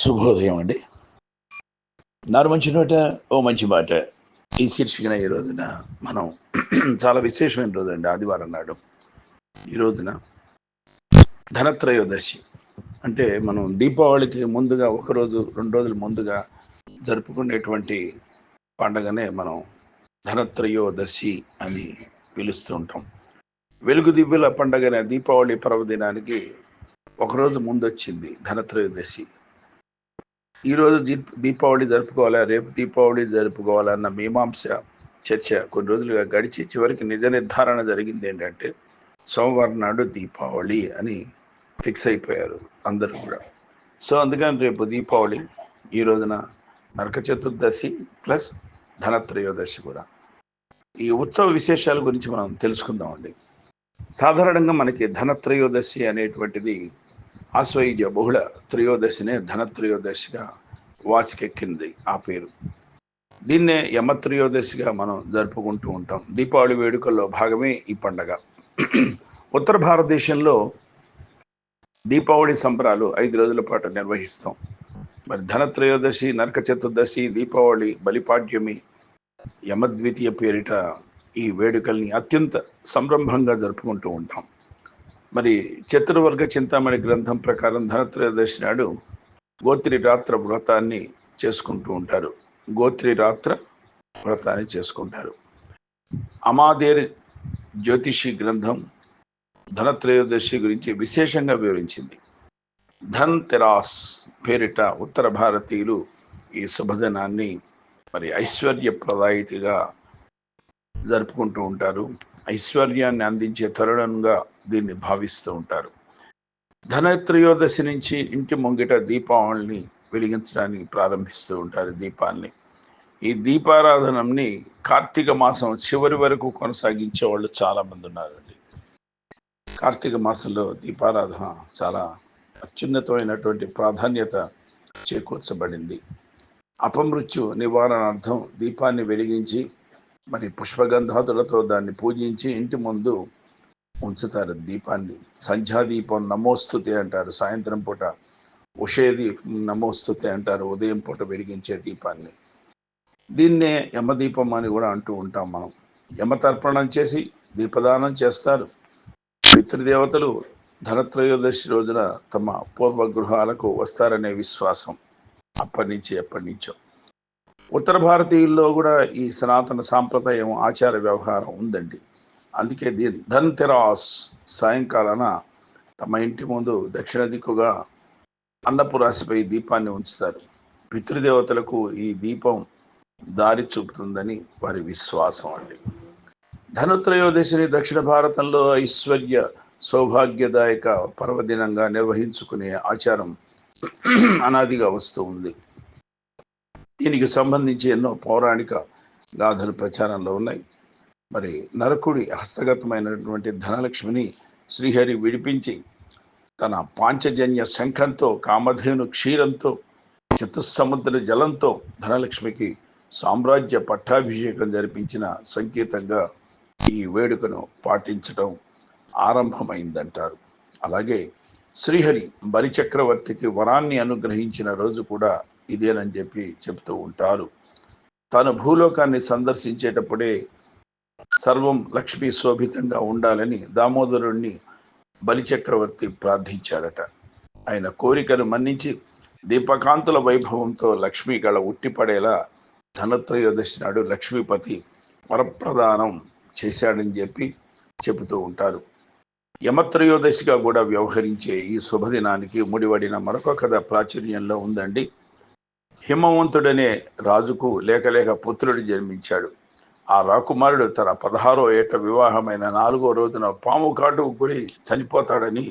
శుభోదయం అండి. నారు మంచి నోట ఓ మంచి మాట. ఈ శీర్షికన ఈ రోజున మనం చాలా విశేషమైన రోజు అండి ఆదివారం నాడు. ఈ రోజున ధనత్రయోదశి. అంటే మనం దీపావళికి ముందుగా ఒక రోజు రెండు రోజుల ముందుగా జరుపుకునేటువంటి పండగనే మనం ధనత్రయోదశి అని పిలుస్తూ ఉంటాం. వెలుగు దివ్యుల పండగనే దీపావళి పర్వదినానికి ఒకరోజు ముందు వచ్చింది ధనత్రయోదశి. ఈరోజు దీప్ దీపావళి జరుపుకోవాలా? రేపు దీపావళి జరుపుకోవాలా అన్న మీమాంస చర్చ కొన్ని రోజులుగా గడిచి చివరికి నిజ నిర్ధారణ జరిగింది ఏంటంటే సోమవారం నాడు దీపావళి అని ఫిక్స్ అయిపోయారు అందరూ కూడా. సో అందుకని రేపు దీపావళి ఈ రోజున నరక చతుర్దశి ప్లస్ ధనత్రయోదశి కూడా. ఈ ఉత్సవ విశేషాల గురించి మనం తెలుసుకుందామండి. సాధారణంగా మనకి ధనత్రయోదశి అనేటువంటిది ఆశ్వయుజ బహుళ త్రయోదశినే ధనత్రయోదశిగా వాచికెక్కింది ఆ పేరు. దీన్నే యమత్రయోదశిగా మనం జరుపుకుంటూ ఉంటాం. దీపావళి వేడుకల్లో భాగమే ఈ పండగ. ఉత్తర భారతదేశంలో దీపావళి సంబరాలు ఐదు రోజుల పాటు నిర్వహిస్తాం. మరి ధనత్రయోదశి నరక చతుర్దశి దీపావళి బలిపాడ్యమి యమద్వితీయ పేరిట ఈ వేడుకల్ని అత్యంత సంరంభంగా జరుపుకుంటూ ఉంటాం. మరి చతుర్వర్గ చింతామణి గ్రంథం ప్రకారం ధనత్రయోదశి నాడు గోత్రి రాత్ర వ్రతాన్ని చేసుకుంటూ ఉంటారు. గోత్రి రాత్ర వ్రతాన్ని చేసుకుంటారు. అమాదేర్ జ్యోతిషి గ్రంథం ధనత్రయోదశి గురించి విశేషంగా వివరించింది. ధన్ తెరాస్ పేరిట ఉత్తర భారతీయులు ఈ శుభదినాన్ని మరి ఐశ్వర్యప్రదాయితిగా జరుపుకుంటూ ఉంటారు. ఐశ్వర్యాన్ని అందించే తరుణంగా దీన్ని భావిస్తూ ఉంటారు. ధనత్రయోదశి నుంచి ఇంటి ముంగిట దీపావళిని వెలిగించడానికి ప్రారంభిస్తూ ఉంటారు దీపాల్ని. ఈ దీపారాధనని కార్తీక మాసం చివరి వరకు కొనసాగించే వాళ్ళు చాలామంది ఉన్నారండి. కార్తీక మాసంలో దీపారాధన చాలా అత్యున్నతమైనటువంటి ప్రాధాన్యత చేకూర్చబడింది. అపమృత్యు నివారణార్థం దీపాన్ని వెలిగించి మరి పుష్పగంధాదులతో దాన్ని పూజించి ఇంటి ముందు ఉంచుతారు. దీపాన్ని సంధ్యాదీపం నమోస్తుతి అంటారు. సాయంత్రం పూట ఉషయదీపం నమోస్తుతి అంటారు. ఉదయం పూట వెలిగించే దీపాన్ని. దీన్నే యమదీపం అని కూడా అంటూ ఉంటాం మనం. యమతర్పణం చేసి దీపదానం చేస్తారు. పితృదేవతలు ధనత్రయోదశి రోజున తమ పూర్వ గృహాలకు వస్తారనే విశ్వాసం అప్పటి నుంచి ఎప్పటి నుంచో. ఉత్తర భారతీయుల్లో కూడా ఈ సనాతన సాంప్రదాయం ఆచార వ్యవహారం ఉందండి. అందుకే దీ ధన్ తెరాస్ సాయంకాలాన తమ ఇంటి ముందు దక్షిణ దిక్కుగా అన్నపురాశిపై దీపాన్ని ఉంచుతారు. పితృదేవతలకు ఈ దీపం దారి చూపుతుందని వారి విశ్వాసం అండి. ధనుత్రయోదశిని దక్షిణ భారతంలో ఐశ్వర్య సౌభాగ్యదాయక పర్వదినంగా నిర్వహించుకునే ఆచారం అనాదిగా వస్తూ ఉంది. దీనికి సంబంధించి ఎన్నో పౌరాణిక గాథలు ప్రచారంలో ఉన్నాయి. మరి నరకుడి హస్తగతమైనటువంటి ధనలక్ష్మిని శ్రీహరి విడిపించి తన పాంచజన్య శంఖంతో కామధేను క్షీరంతో చతుస్సముద్ర జలంతో ధనలక్ష్మికి సామ్రాజ్య పట్టాభిషేకం జరిపించిన సంకేతంగా ఈ వేడుకను పాటించడం ఆరంభమైందంటారు. అలాగే శ్రీహరి బలిచక్రవర్తికి వరాన్ని అనుగ్రహించిన రోజు కూడా ఇదేనని చెప్పి చెప్తూ ఉంటారు. తను భూలోకాన్ని సందర్శించేటప్పుడే సర్వం లక్ష్మీ శోభితంగా ఉండాలని దామోదరుణ్ణి బలిచక్రవర్తి ప్రార్థించాడట. ఆయన కోరికను మన్నించి దీపకాంతుల వైభవంతో లక్ష్మీ గళ ఉట్టిపడేలా ధనత్రయోదశి నాడు లక్ష్మీపతి వరప్రదానం చేశాడని చెప్పి చెబుతూ ఉంటారు. యమత్రయోదశిగా కూడా వ్యవహరించే ఈ శుభదినానికి ముడివడిన మరొక కథ ప్రాచుర్యంలో ఉందండి. హిమవంతుడనే రాజుకు లేక లేక పుత్రుడు జన్మించాడు. ఆ రాకుమారుడు తన పదహారో ఏట వివాహమైన నాలుగో రోజున పాము కాటు గురి చనిపోతాడని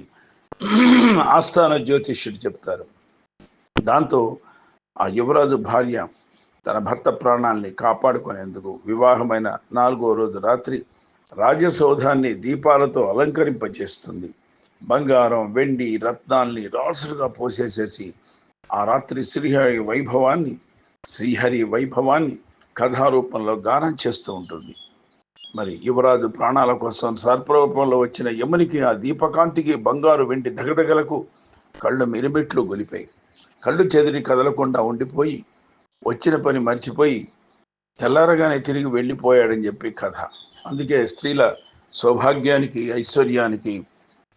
ఆస్థాన జ్యోతిష్యుడు చెప్తారు. దాంతో ఆ యువరాజు భార్య తన భర్త ప్రాణాల్ని కాపాడుకునేందుకు వివాహమైన నాలుగో రోజు రాత్రి రాజసౌధాన్ని దీపాలతో అలంకరింపజేస్తుంది. బంగారం వెండి రత్నాల్ని రాసులుగా పోసేసేసి ఆ రాత్రి శ్రీహరి వైభవాన్ని శ్రీహరి వైభవాన్ని కథారూపంలో గానం చేస్తూ ఉంటుంది. మరి యువరాజు ప్రాణాల కోసం సర్పరూపంలో వచ్చిన యమునికి ఆ దీపకాంతికి బంగారు వెండి దగదగలకు కళ్ళు మిరిమిట్లు గొలిపాయి. కళ్ళు చెదిరి కదలకుండా ఉండిపోయి వచ్చిన పని మర్చిపోయి తెల్లారగానే తిరిగి వెళ్ళిపోయాడని చెప్పి కథ. అందుకే స్త్రీల సౌభాగ్యానికి ఐశ్వర్యానికి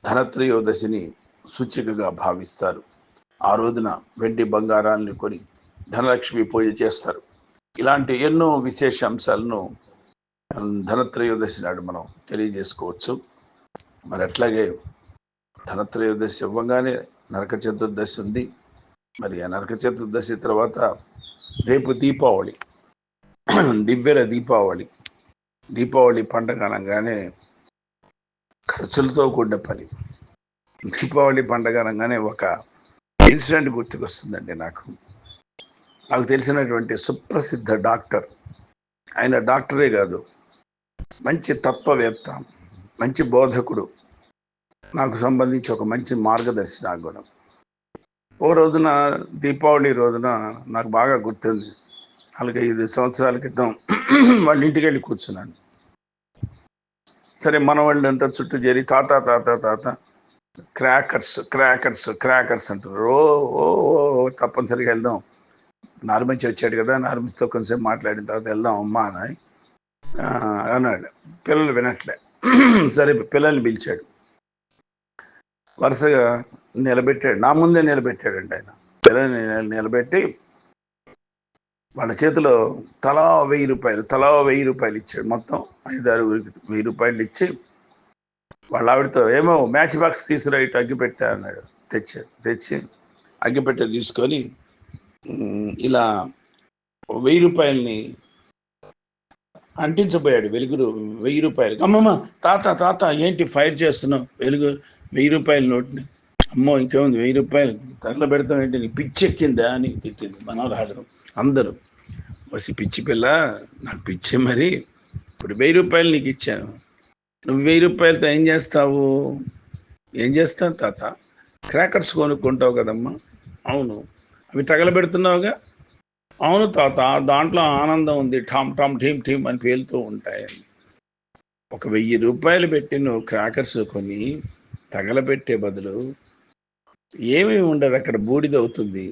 ధనత్రయోదశిని సూచికగా భావిస్తారు. ఆ రోజున వెండి బంగారాన్ని కొని ధనలక్ష్మి పూజ చేస్తారు. ఇలాంటి ఎన్నో విశేష అంశాలను ధనత్రయోదశి నాడు మనం తెలియజేసుకోవచ్చు. మరి అట్లాగే ధనత్రయోదశి ఇవ్వగానే నరక చతుర్దశి ఉంది. మరి ఆ నరక చతుర్దశి తర్వాత రేపు దీపావళి దివ్యల దీపావళి. దీపావళి పండగ అనగానే ఖర్చులతో కూడిన పని. దీపావళి పండగ అనగానే ఒక ఇన్సిడెంట్ గుర్తుకొస్తుందండి నాకు. నాకు తెలిసినటువంటి సుప్రసిద్ధ డాక్టర్. ఆయన డాక్టరే కాదు. మంచి తత్వవేత్త మంచి బోధకుడు. నాకు సంబంధించి ఒక మంచి మార్గదర్శి నాకు కూడా ఓ రోజున దీపావళి రోజున నాకు బాగా గుర్తుంది. అలాగే ఐదు సంవత్సరాల క్రితం వాళ్ళ ఇంటికి వెళ్ళి కూర్చున్నాను. సరే మన వాళ్ళంతా చుట్టూ చేరి తాత తాత తాత క్రాకర్స్ క్రాకర్స్ క్రాకర్స్ అంటారు. ఓ ఓ ఓ తప్పనిసరిగా వెళ్దాం. నార్మంచి వచ్చాడు కదా నార్మంచితో కొంచెంసేపు మాట్లాడిన తర్వాత వెళ్దాం అమ్మా అని అన్నాడు. పిల్లలు వినట్లే. సరే పిల్లల్ని పిలిచాడు. వరుసగా నిలబెట్టాడు. నా ముందే నిలబెట్టాడండి ఆయన. పిల్లల్ని నిలబెట్టి వాళ్ళ చేతిలో తలా వెయ్యి రూపాయలు తలా వెయ్యి రూపాయలు ఇచ్చాడు. మొత్తం ఐదారుగురికి వెయ్యి రూపాయలు ఇచ్చి వాళ్ళ ఆవిడతో ఏమో మ్యాచ్ బాక్స్ తీసుకురా ఇటు అగ్గిపెట్టా అన్నాడు. తెచ్చాడు. తెచ్చి అగ్గిపెట్టె తీసుకొని ఇలా వెయ్యి రూపాయలని అంటించబోయాడు వెలుగురు వెయ్యి రూపాయలు. అమ్మమ్మ తాత తాత ఏంటి ఫైర్ చేస్తున్నావు? వెలుగు వెయ్యి రూపాయల నోటిని. అమ్మో ఇంకేముంది? వెయ్యి రూపాయలు తగల పెడతాం ఏంటి? నీ పిచ్చి ఎక్కిందా అని తిట్టింది మనవరాలు అందరూ. వసి పిచ్చి పిల్ల నాకు పిచ్చి మరి. ఇప్పుడు వెయ్యి రూపాయలు నీకు ఇచ్చాను. నువ్వు వెయ్యి రూపాయలతో ఏం చేస్తావు? ఏం చేస్తావు తాత? క్రాకర్స్ కొనుక్కుంటావు కదమ్మా. అవును. అవి తగలబెడుతున్నావుగా? అవును తాత దాంట్లో ఆనందం ఉంది. ఠామ్ ఠామ్ ఠీమ్ ఠీమ్ అని పేలుతూ ఉంటాయని ఒక వెయ్యి రూపాయలు పెట్టి నువ్వు క్రాకర్స్ కొని తగలబెట్టే బదులు ఏమీ ఉండదు. అక్కడ బూడిదవుతుంది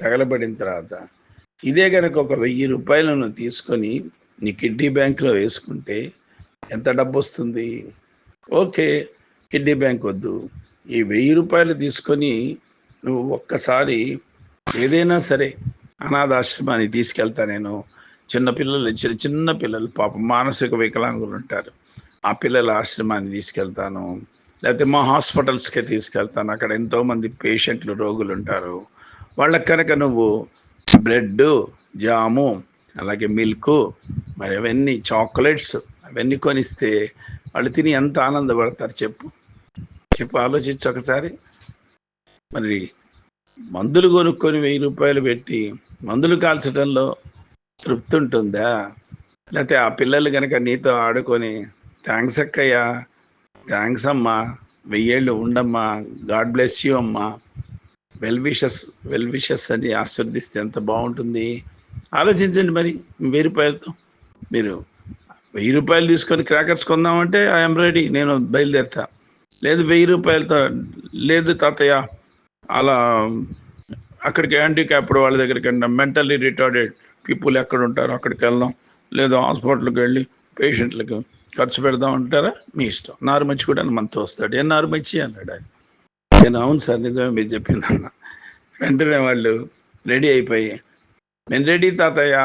తగలబడిన తర్వాత ఇదే కనుక ఒక వెయ్యి రూపాయలను తీసుకొని నీ కిడ్నీ బ్యాంక్లో వేసుకుంటే ఎంత డబ్బు వస్తుంది ఓకే కిడ్నీ బ్యాంక్ వద్దు. ఈ వెయ్యి రూపాయలు తీసుకొని నువ్వు ఒక్కసారి ఏదైనా సరే అనాథాశ్రమానికి తీసుకెళ్తా నేను. చిన్నపిల్లలు చిన్న చిన్న పిల్లలు పాపం మానసిక వికలాంగులు ఉంటారు. ఆ పిల్లల ఆశ్రమాన్ని తీసుకెళ్తాను. లేకపోతే మా హాస్పిటల్స్కే తీసుకెళ్తాను. అక్కడ ఎంతోమంది పేషెంట్లు రోగులు ఉంటారు. వాళ్ళకి కనుక నువ్వు బ్రెడ్ జాము అలాగే మిల్క్ మరి అవన్నీ చాక్లెట్స్ అవన్నీ కొనిస్తే వాళ్ళు తిని ఎంత ఆనందపడతారు చెప్పు. చెప్పు ఆలోచించు ఒకసారి. మరి మందులు కొనుక్కొని వెయ్యి రూపాయలు పెట్టి మందులు కాల్చడంలో తృప్తి ఉంటుందా? లేకపోతే ఆ పిల్లలు కనుక నీతో ఆడుకొని థ్యాంక్స్ అక్కయ్యా థ్యాంక్స్ అమ్మా వెయ్యేళ్ళు ఉండమ్మా గాడ్ బ్లెస్ యూ అమ్మా వెల్ విషస్ వెల్ విషస్ అని ఆశీర్దిస్తే ఎంత బాగుంటుంది? ఆలోచించండి మరి వెయ్యి రూపాయలతో. మీరు వెయ్యి రూపాయలు తీసుకొని క్రాకర్స్ కొందామంటే ఐఎమ్ రెడీ నేను బయలుదేరుతా. లేదు వెయ్యి రూపాయలతో లేదు తాతయ్య అలా అక్కడికి హ్యాండిక్యాప్డ్ వాళ్ళ దగ్గరికి మెంటల్లీ రిటార్డెడ్ పీపుల్ ఎక్కడ ఉంటారో అక్కడికి వెళ్దాం. లేదా హాస్పిటల్కి వెళ్ళి పేషెంట్లకు ఖర్చు పెడదాం అంటారా? మీ ఇష్టం. నారుమచ్చి కూడా మనతో వస్తాడు. ఏ నారుమచ్చి అన్నాడు ఆయన. నేను అవును సార్ నిజమే మీరు చెప్పింది అన్న. వెంటనే వాళ్ళు రెడీ అయిపోయి నేను రెడీ తాతయ్య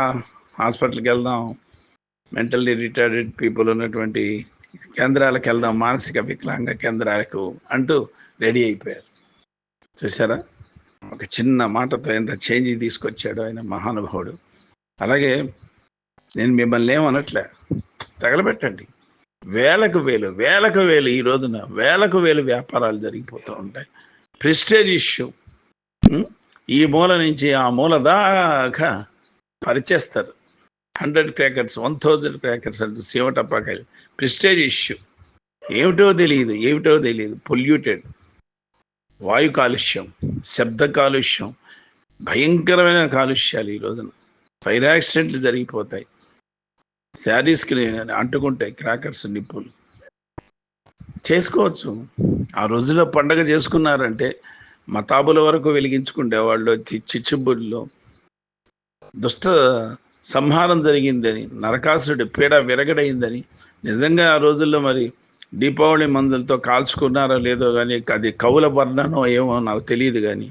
హాస్పిటల్కి వెళ్దాం. మెంటల్లీ రిటార్డెడ్ పీపుల్ ఉన్నటువంటి కేంద్రాలకు వెళ్దాం. మానసిక వికలాంగ కేంద్రాలకు అంటూ రెడీ అయిపోయారు. చూసారా ఒక చిన్న మాటతో ఎంత చేంజ్ తీసుకొచ్చాడు ఆయన మహానుభావుడు. అలాగే నేను మిమ్మల్ని ఏమనట్లే తగలబెట్టండి. వేలకు వేలు వేలకు వేలు ఈ రోజున వేలకు వేలు వ్యాపారాలు జరిగిపోతూ ఉంటాయి. ప్రిస్టేజ్ ఇష్యూ ఈ మూల నుంచి ఆ మూల దాకా పరిచేస్తారు. Hundred crackers one thousand crackers అంటే సీమటప్పాకాయలు ప్రిస్టేజ్ ఇష్యూ ఏమిటో తెలియదు ఏమిటో తెలియదు. పొల్యూటెడ్ వాయు కాలుష్యం శబ్ద కాలుష్యం భయంకరమైన కాలుష్యాలు ఈ రోజున. ఫైర్ యాక్సిడెంట్లు జరిగిపోతాయి. శారీస్కి అంటుకుంటాయి క్రాకర్స్ నిప్పులు. చేసుకోవచ్చు. ఆ రోజులో పండగ చేసుకున్నారంటే మతాబుల వరకు వెలిగించుకుండేవాళ్ళు చి- చిచ్చుబుడిలో దుష్ట సంహారం జరిగిందని నరకాసుడి పీడ విరగడైందని నిజంగా ఆ రోజుల్లో మరి దీపావళి మందులతో కాల్చుకున్నారో లేదో కానీ అది కవుల వర్ణనో ఏమో నాకు తెలియదు కానీ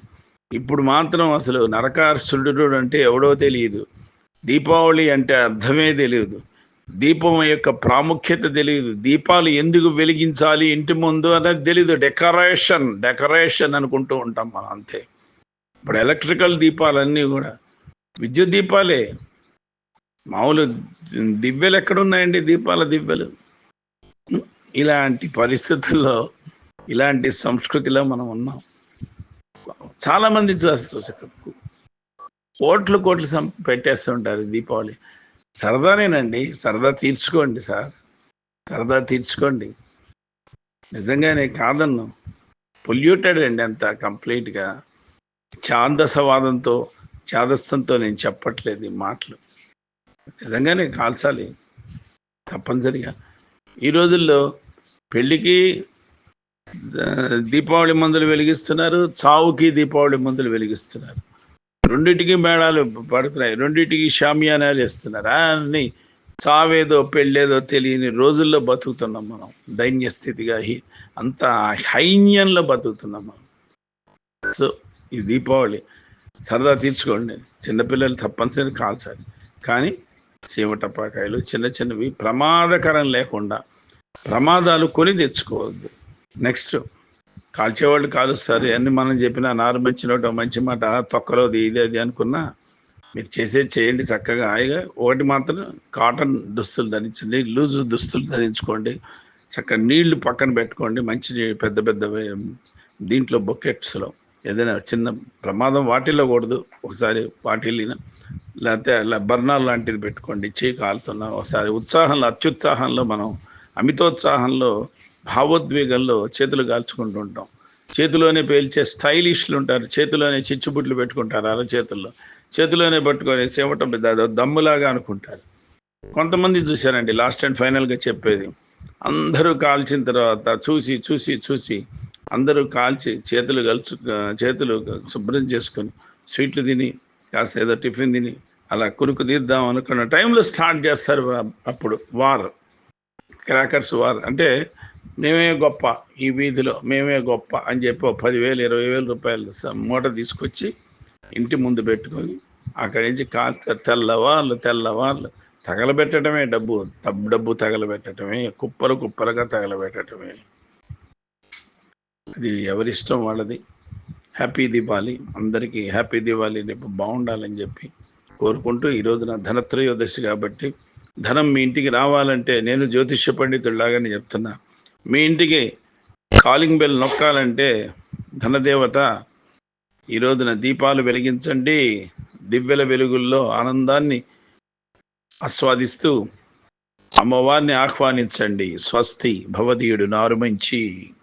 ఇప్పుడు మాత్రం అసలు నరకాసురుడు అంటే ఎవడో తెలియదు. దీపావళి అంటే అర్థమే తెలియదు. దీపం యొక్క ప్రాముఖ్యత తెలియదు. దీపాలు ఎందుకు వెలిగించాలి ఇంటి ముందు అనేది తెలియదు డెకరేషన్ డెకరేషన్ అనుకుంటూ ఉంటాం మనం అంతే. ఇప్పుడు ఎలక్ట్రికల్ దీపాలన్నీ కూడా విద్యుత్ దీపాలే. మామూలు దివ్యలు ఎక్కడున్నాయండి దీపాల దివ్యలు? ఇలాంటి పరిస్థితుల్లో ఇలాంటి సంస్కృతిలో మనం ఉన్నాం. చాలామంది చూస్తారు కోట్లు కోట్లు సం పెట్టేస్తుంటారు దీపావళి. సరదానేనండి సరదా తీర్చుకోండి సార్. సరదా తీర్చుకోండి. నిజంగానే కాదన్ను. పొల్యూటెడ్ అండి అంత కంప్లీట్గా. ఛాందసవాదంతో ఛాదస్థంతో నేను చెప్పట్లేదు ఈ మాటలు. నిజంగానే కాల్చాలి. తప్పనిసరిగా. ఈ రోజుల్లో పెళ్ళికి దీపావళి మందులు వెలిగిస్తున్నారు చావుకి దీపావళి మందులు వెలిగిస్తున్నారు. రెండింటికి మేళాలు పడుతున్నాయి. రెండింటికి షామియానాలు ఇస్తున్నారు అన్ని చావేదో పెళ్ళేదో తెలియని రోజుల్లో బతుకుతున్నాం మనం. దైన్య స్థితిగా అంత హైన్యంలో బతుకుతున్నాం మనం. సో ఈ దీపావళి సరదా తీర్చుకోండి చిన్నపిల్లలు తప్పనిసరి కాల్చాలి. కానీ చీమటపాకాయలు చిన్న చిన్నవి ప్రమాదకరం లేకుండా ప్రమాదాలు కొని తెచ్చుకోవద్దు. నెక్స్ట్ కాల్చేవాళ్ళు కాలుస్తారు అన్ని మనం చెప్పిన నారు మంచి మాట తొక్కలోది ఇది అది అనుకున్నా మీరు చేసేది చేయండి చక్కగా. హాయిగా ఒకటి మాత్రం కాటన్ దుస్తులు ధరించండి లూజ్ దుస్తులు ధరించుకోండి చక్కగా నీళ్ళు పక్కన పెట్టుకోండి మంచి పెద్ద పెద్ద దీంట్లో బొకెట్స్లో. ఏదైనా చిన్న ప్రమాదం వాటిల్లో కూడదు ఒకసారి వాటిల్లిన లేకపోతే అలా లాంటిది పెట్టుకోండి చేయి కాలుతున్నా ఒకసారి ఉత్సాహంలో అత్యుత్సాహంలో మనం అమితోత్సాహంలో భావోద్వేగంలో చేతులు కాల్చుకుంటూ ఉంటాం. చేతిలోనే పేల్చే స్టైలిష్లు ఉంటారు. చేతిలోనే చిచ్చుబుట్లు పెట్టుకుంటారు అర చేతుల్లో. చేతిలోనే పట్టుకొని సేవటం పెద్ద అదో దమ్ములాగా అనుకుంటారు. కొంతమంది చూశారండి లాస్ట్ అండ్ ఫైనల్గా చెప్పేది. అందరూ కాల్చిన తర్వాత చూసి చూసి చూసి అందరూ కాల్చి చేతులు కలుచు చేతులు శుభ్రం చేసుకొని స్వీట్లు తిని కాస్త ఏదో టిఫిన్ తిని అలా కురుకు తీద్దాం అనుకున్న టైంలో స్టార్ట్ చేస్తారు. అప్పుడు వార్ క్రాకర్స్ వార్. అంటే మేమే గొప్ప ఈ వీధిలో మేమే గొప్ప అని చెప్పి ఒక పదివేలు ఇరవై వేల రూపాయలు స- మూట తీసుకొచ్చి ఇంటి ముందు పెట్టుకొని అక్కడి నుంచి కాస్త తెల్లవాళ్ళు తెల్లవాళ్ళు తగలబెట్టడమే డబ్బు. డబ్బు తగలబెట్టడమే కుప్పలు కుప్పలుగా తగలబెట్టడమే. అది ఎవరిష్టం వాళ్ళది. హ్యాపీ దీపావళి అందరికీ హ్యాపీ దీపావళి రేపు బాగుండాలని చెప్పి కోరుకుంటూ ఈ రోజున ధనత్రయోదశి కాబట్టి ధనం మీ ఇంటికి రావాలంటే నేను జ్యోతిష్య పండితుడిలాగానే చెప్తున్నా. మీ ఇంటికి కాలింగ్ బెల్ నొక్కాలంటే ధనదేవత ఈ రోజున దీపాలు వెలిగించండి. దివ్యల వెలుగుల్లో ఆనందాన్ని ఆస్వాదిస్తూ అమ్మవారిని ఆహ్వానించండి. స్వస్తి భవదీయుడు నారుమంచి.